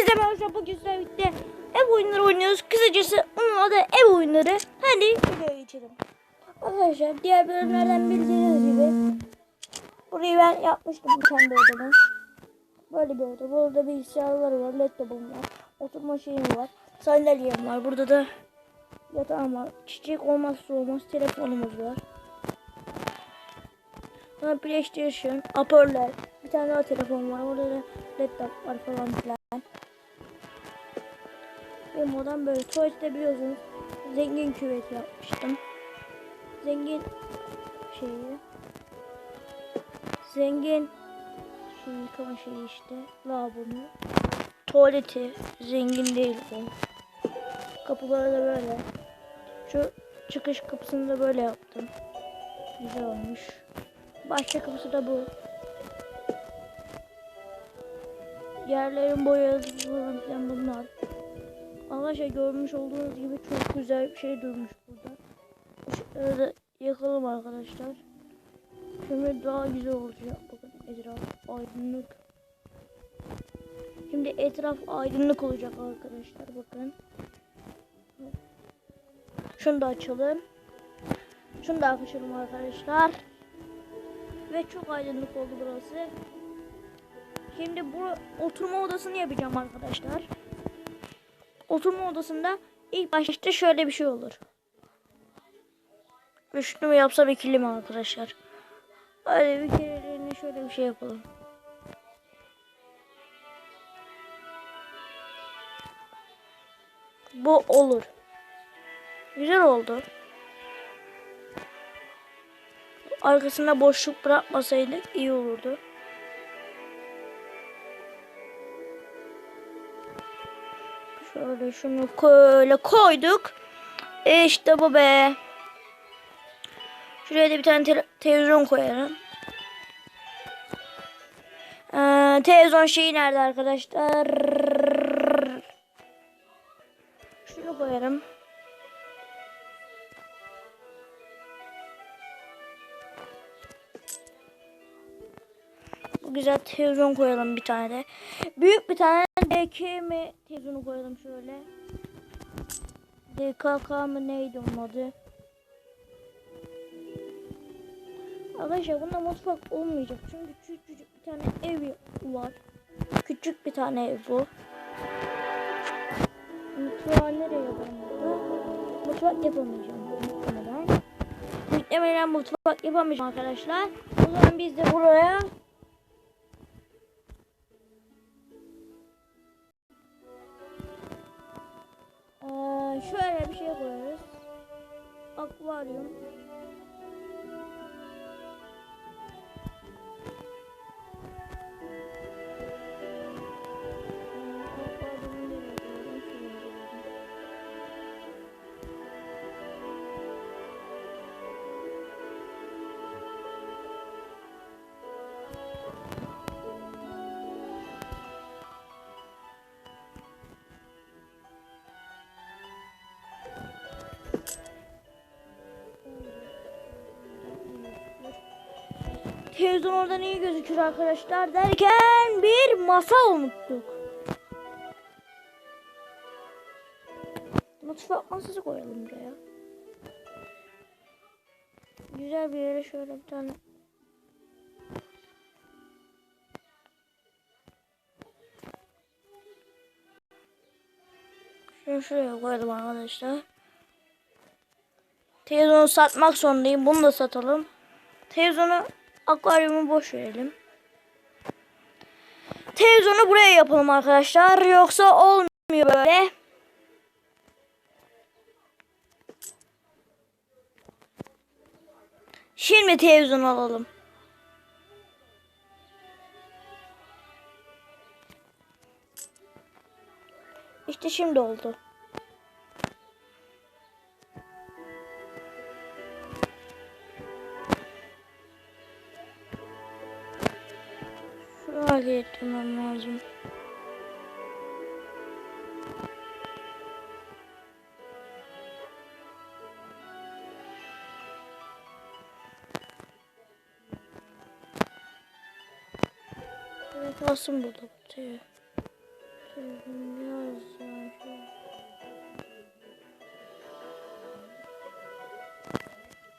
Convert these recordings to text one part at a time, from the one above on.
Hepinize merhaba bugün sizlerle birlikte ev oyunları oynuyoruz. Kısacası onun adı ev oyunları. Hadi videoya geçelim. Arkadaşlar diğer bölümlerden bildiğiniz gibi burayı ben yapmıştım kendi odamı. Böyle bir oda. Burada bilgisayarları var, laptopum var, oturma şeyim var, sandalyem var. Burada da yatağım var. Çiçek olmazsa olmaz telefonumuz var. Sonra PlayStation, hoparlör, bir tane daha telefon var. Orada da laptop var falan filan. Benim odam böyle. Tuvalette biliyorsunuz zengin küvet yapmıştım. Zengin şeyi. Zengin şey yıkama şeyi işte. Lavabonu. Tuvaleti. Zengin değil bu. Kapıları da böyle. Şu çıkış kapısını da böyle yaptım. Güzel olmuş. Başka kapısı da bu. Yerlerin boyalı falan bunlar. Arkadaşlar görmüş olduğunuz gibi çok güzel bir şey durmuş burada. Da yakalım arkadaşlar. Şimdi daha güzel olacak. Bakın etraf aydınlık. Şimdi etraf aydınlık olacak arkadaşlar bakın. Şunu da açalım. Şunu da açalım arkadaşlar. Ve çok aydınlık oldu burası. Şimdi bu oturma odasını yapacağım arkadaşlar. Oturma odasında ilk başta şöyle bir şey olur. Üçlü mü yapsam ikili mi arkadaşlar? Hadi bir kereliğine şöyle bir şey yapalım. Bu olur. Güzel oldu. Arkasında boşluk bırakmasaydık iyi olurdu. Şöyle şunu böyle koyduk. E işte bu be. Şuraya da bir tane te televizyon koyalım. Ee, televizyon şeyi nerede arkadaşlar? Şunu koyarım. Bu güzel televizyon koyalım bir tane de. Büyük bir tane DK mi televizyonu koyalım şöyle. DKK mı neydi onun adı? Arkadaşlar bunda mutfak olmayacak. Çünkü küçücük bir tane ev var. Küçük bir tane ev bu. Mutfağı nereye yapalım? Mutfak yapamayacağım muhtemelen. Muhtemelen mutfak yapamayacağım arkadaşlar. O zaman biz de buraya Akvaryum. Televizyon oradan iyi gözükür arkadaşlar derken bir masa unuttuk. Mutfak masası koyalım buraya. Güzel bir yere şöyle bir tane. Şunu şuraya koyalım arkadaşlar. Televizyonu satmak zorundayım. Bunu da satalım. Televizyonu akvaryumu boş verelim. Televizyonu buraya yapalım arkadaşlar. Yoksa olmuyor böyle. Şimdi televizyon alalım. İşte şimdi oldu. Hareket ettirmem lazım. Evet kalsın burada. Şöyle.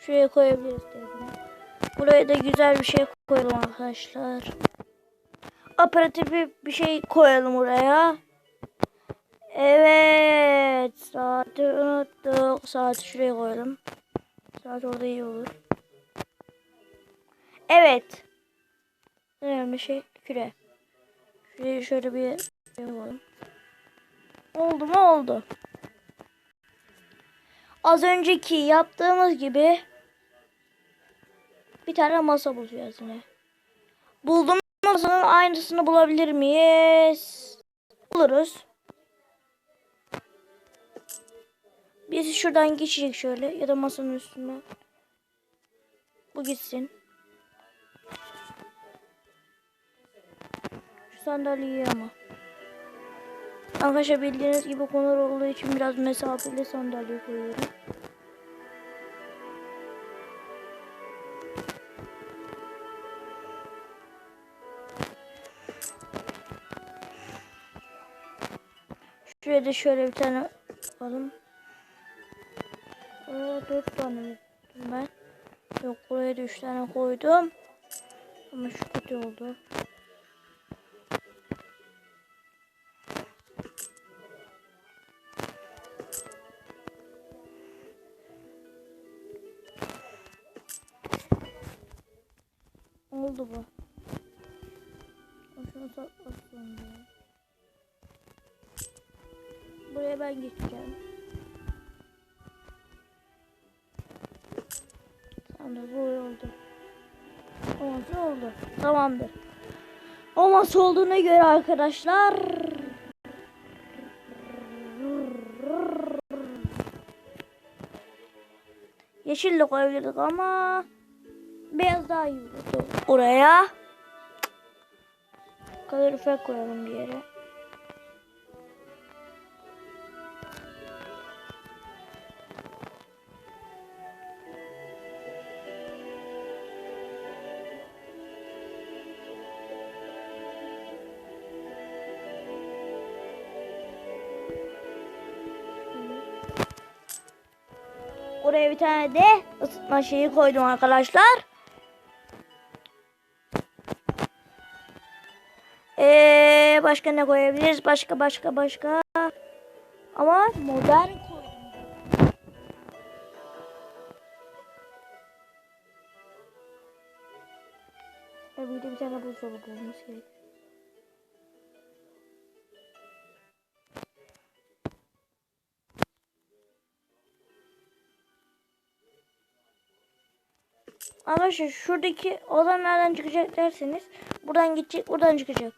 Şuraya koyabiliriz dedim. Buraya da güzel bir şey koyalım arkadaşlar. Operatifi bir şey koyalım oraya. Evet. Saati unuttuk. Saati şuraya koyalım. Saat orada iyi olur. Evet. Önemli şey küre. Şuraya şöyle bir şey koyalım. Oldu mu oldu. Az önceki yaptığımız gibi bir tane masa bulacağız yine. Buldum masanın aynısını bulabilir miyiz? Buluruz. Birisi şuradan geçecek şöyle ya da masanın üstünden. Bu gitsin. Şu sandalyeyi ama. Arkadaşlar bildiğiniz gibi konular olduğu için biraz mesafeli sandalye koyuyorum. Şuraya da şöyle bir tane yapalım. Aa, dört tane koydum ben. Yok buraya da üç tane koydum. Ama şu kötü oldu. Oldu bu. Şunu saklasın diye. Buraya ben geçeceğim. Tamamdır bu oldu. Olmazsa oldu. Tamamdır. Olmazsa olduğuna göre arkadaşlar. Yeşille koyabilirdik ama beyaz daha iyi olurdu. Oraya kalorifer koyalım bir yere. Oraya bir tane de ısıtma şeyi koydum arkadaşlar. Ee, başka ne koyabiliriz? Başka başka başka. Ama modern koydum. Ve bir de bir tane buzdolabı olması gerek. Arkadaşlar şuradaki odan nereden çıkacak derseniz buradan gidecek buradan çıkacak.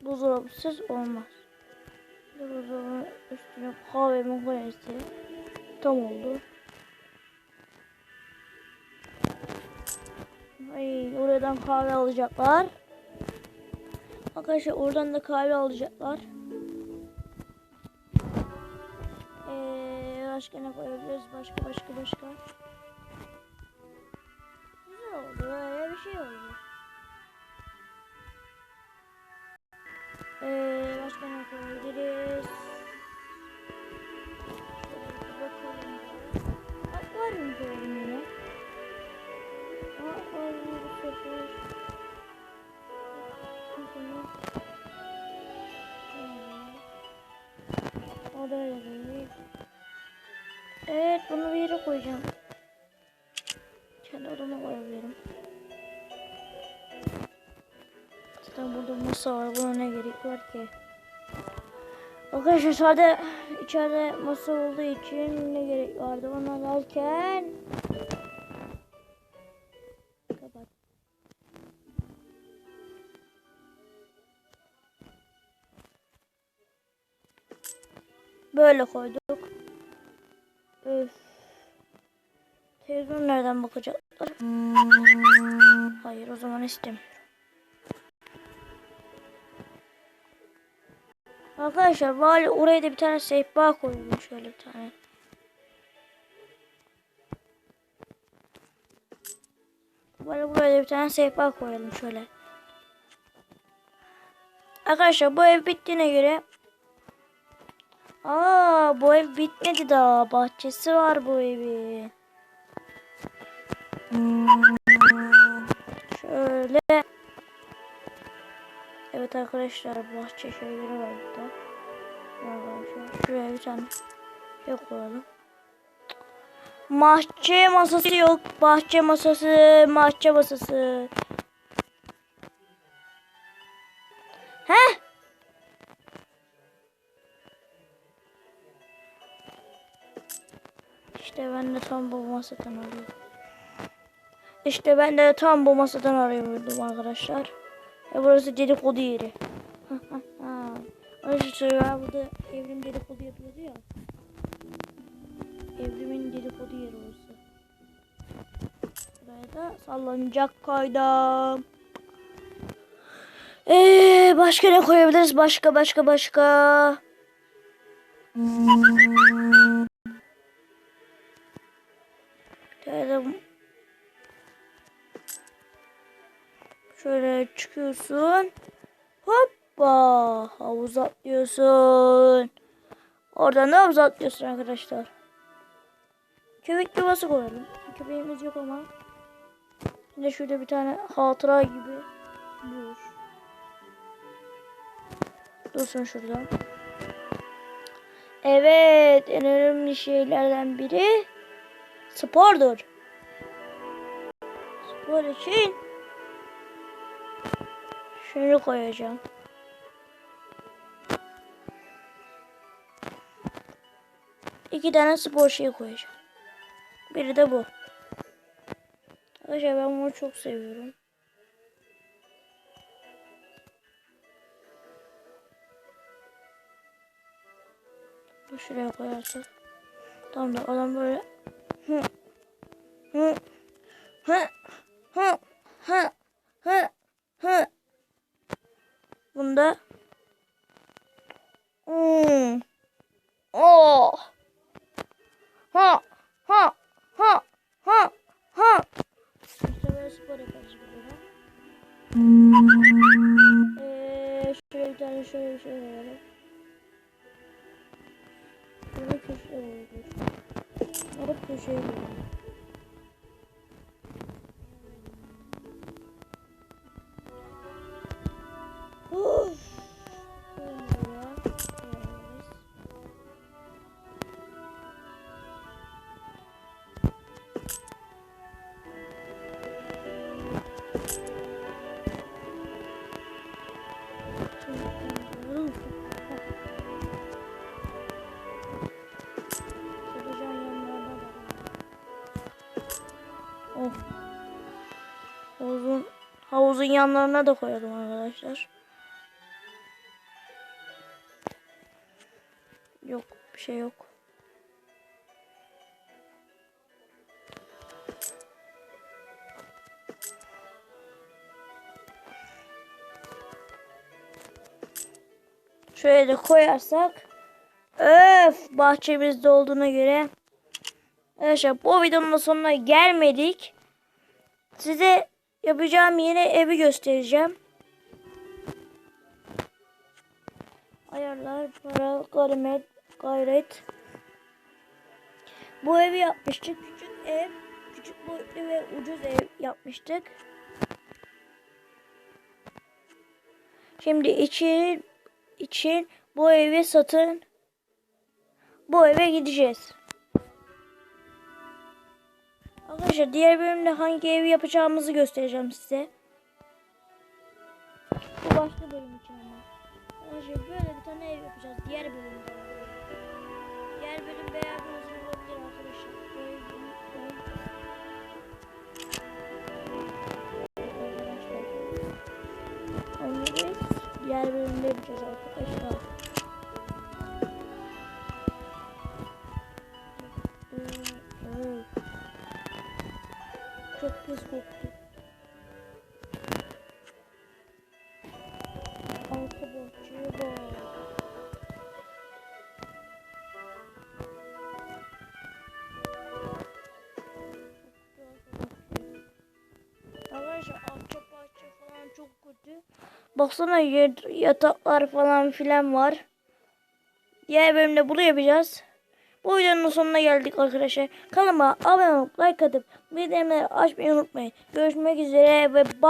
Buzdolabısız olmaz. Buzdolabının üstüne kahvemi koyarsa tam oldu. Ay oradan kahve alacaklar. Arkadaşlar oradan da kahve alacaklar. Ee, başka ne koyabiliriz? Başka başka başka. Bir şey oldu. Ee, başka ne bir bakalım. Akvaryum. Aa, akvaryum bu sefer. O da öyle. Evet bunu bir yere koyacağım. Masa var. Buna ne gerek var ki? Arkadaşlar sade içeride masa olduğu için ne gerek vardı ona derken. Böyle koyduk. Öf. Televizyon nereden bakacaklar? Hayır o zaman istemiyorum. Arkadaşlar bari oraya da bir tane sehpa koyalım şöyle bir tane. Bari buraya da bir tane sehpa koyalım şöyle. Arkadaşlar bu ev bittiğine göre Aa bu ev bitmedi daha. Bahçesi var bu evi. Şöyle. Evet arkadaşlar bahçe şeyleri var. Arkadaşlar şuraya bir tane şey koyalım. Bahçe masası yok. Bahçe masası, bahçe masası. Heh. İşte ben de tam bu masadan arıyorum. İşte ben de tam bu masadan arıyordum arkadaşlar. E burası dedikodu yeri. Arkadaşlar burada evrim dedikodu yapıyordu ya. Evrimin dedikodu yeri orası. Buraya da sallanacak koydum. Ee, başka ne koyabiliriz? Başka başka başka. Şöyle şöyle çıkıyorsun. Hoppa havuz atlıyorsun. Oradan da havuz atlıyorsun arkadaşlar. Köpek yuvası koyalım. Köpeğimiz yok ama. Yine şurada bir tane hatıra gibi dur. Dursun şurada. Evet en önemli şeylerden biri spordur. Spor için şunu koyacağım. İki tane spor şeyi koyacağım. Biri de bu. Arkadaşlar ben bunu çok seviyorum. Bu Şuraya koyarsak. Tamam da adam böyle hı hı hı hı hı hı hı Bunda hmm. Oh. Ha ha ha ha ha. İşte böyle spor yaparız burada. Ee, şöyle bir tane şöyle bir şey verelim. Şöyle köşeye koyuyoruz. Alıp köşeye koyuyoruz. Havuzun yanlarına da koyalım arkadaşlar. Yok bir şey yok. Şöyle de koyarsak. Öf bahçemizde olduğuna göre. Arkadaşlar bu videonun sonuna gelmedik. Size yapacağım yeni evi göstereceğim. Ayarlar, para, gayret, gayret. Bu evi yapmıştık. Küçük ev, küçük boyutlu ve ucuz ev yapmıştık. Şimdi için için bu evi satın bu eve gideceğiz. Arkadaşlar diğer bölümde hangi evi yapacağımızı göstereceğim size. Bu başka bölüm için Bahçeye bak. Arkadaşlar arka bahçe falan çok kötü. Baksana yataklar falan filan var. Diğer bölümde bunu yapacağız. Bu videonun sonuna geldik arkadaşlar. Kanalıma abone olup like atıp bildirimleri açmayı unutmayın. Görüşmek üzere ve bye.